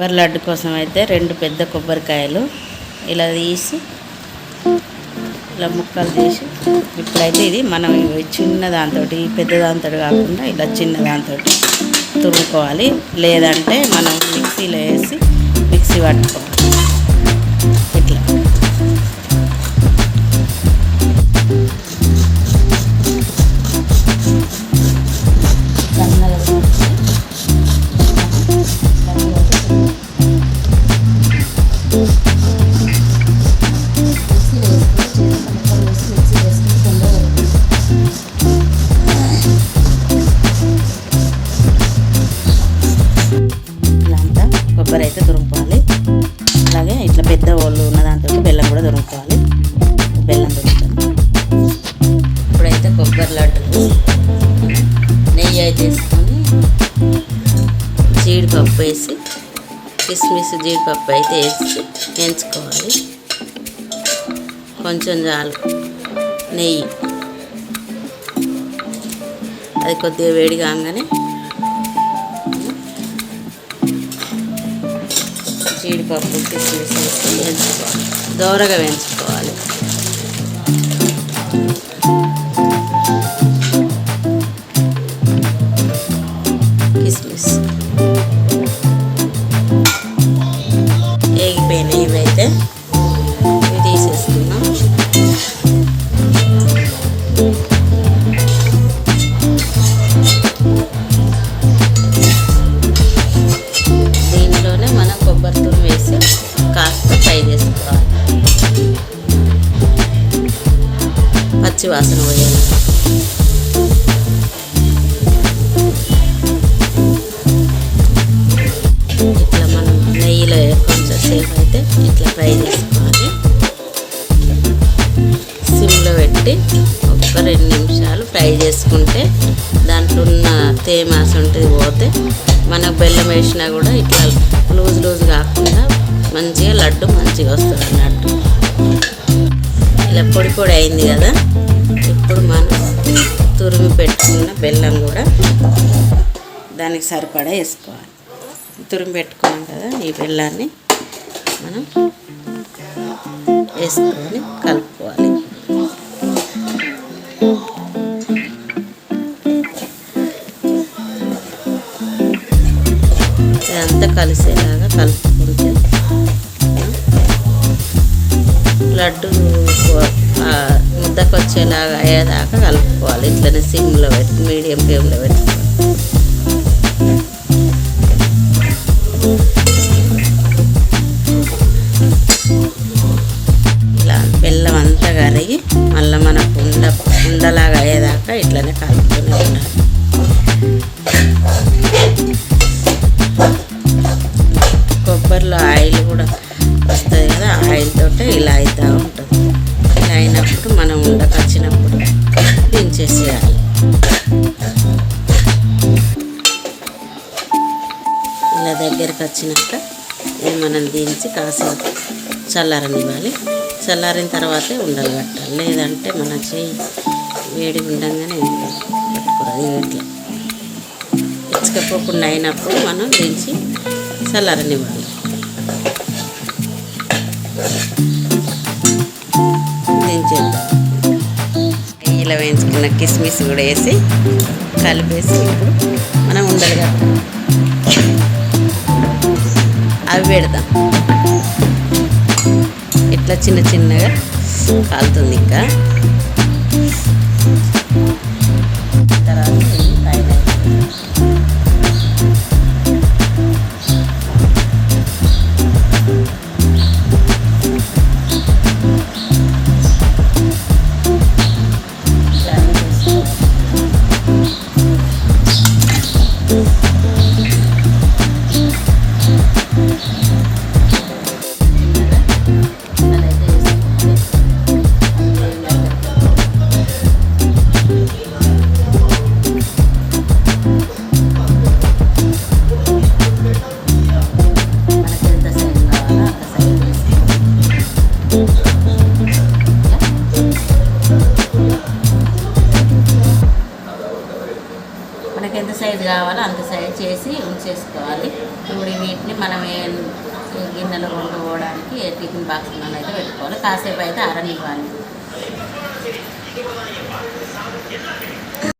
కొబ్బరి లడ్డు కోసం అయితే రెండు పెద్ద కొబ్బరికాయలు ఇలా తీసి ఇలా ముక్కలు తీసి. ఇప్పుడైతే ఇది మనం చిన్న దాంతో పెద్ద దాంతో కాకుండా ఇలా చిన్న దాంతో తురుముకోవాలి. లేదంటే మనం మిక్సీలో వేసి మిక్సీ పట్టుకోవాలి. జీడిపప్పు వేసి కిస్మిస్ జీడిపప్పు అయితే వేసి వేయించుకోవాలి. కొంచెం చాలు నెయ్యి. అది కొద్దిగా వేడి కాగానే జీడిపప్పు కిస్మిస్ వేసి వేయించుకోవాలి. దోరగా వేయించుకోవాలి. కిస్మిస్. కాస్త ఫ్రై చేసుకోవాలి. పచ్చి వాసన పోయాలి. ఇట్లా మనం నెయ్యిలో కొంచెం సేపు అయితే ఇట్లా ఫ్రై చేసుకోవాలి. సిమ్లో పెట్టి ఒక రెండు నిమిషాలు ఫ్రై చేసుకుంటే దాంట్లో ఉన్న తేమాస ఉంటుంది పోతే మనకు బెల్లం వేసినా కూడా ఇట్లా లూజ్ లూజ్ మంచిగా లడ్డు మంచిగా వస్తుంది అన్నట్టు. ఇలా పొడి పొడి అయింది కదా. ఇప్పుడు మనం తురిమి పెట్టుకున్న బెల్లం కూడా దానికి సరిపడా వేసుకోవాలి. తురిమి పెట్టుకున్నాం కదా ఈ బెల్లాన్ని మనం వేసుకొని కలుపుకోవాలి. ఇదంతా కలిసేలాగా కలుపుకుంటే లడ్డు ముద్దకు వచ్చేలాగా అయ్యేదాకా కలుపుకోవాలి. ఇట్లనే సిమ్లో పెట్టి మీడియం ఫ్లేమ్లో పెట్టుకోవాలి. చేసేయాలి ఇలా దగ్గరికి వచ్చినాక ఇది మనం దించి కాసేపు చల్లారనివ్వాలి. చల్లారిన తర్వాతే ఉండలు కట్టాలి. లేదంటే మన చేయి వేడి ఉండగానే పెట్టుకోవాలి ఇట్లా. ఇచ్చకపోకుండా అయినప్పుడు మనం దించి చల్లారనివ్వాలి. దించేద్దాం. ఇలా వేయించుకున్న కిస్మిస్ కూడా వేసి కలిపేసి ఇప్పుడు మనం ఉండలు కదా అవి పెడదాం. ఇట్లా చిన్న చిన్నగా కాలుతుంది ఇంకా. కావాలో అంత సైజ్ చేసి ఉంచేసుకోవాలి. ఇప్పుడు వీటిని మనం ఏ- గిన్నెలో వండుకోవడానికి ఏ టిఫిన్ బాక్స్లో అయితే పెట్టుకోవాలి. కాసేపు అయితే ఆరనివ్వాలి.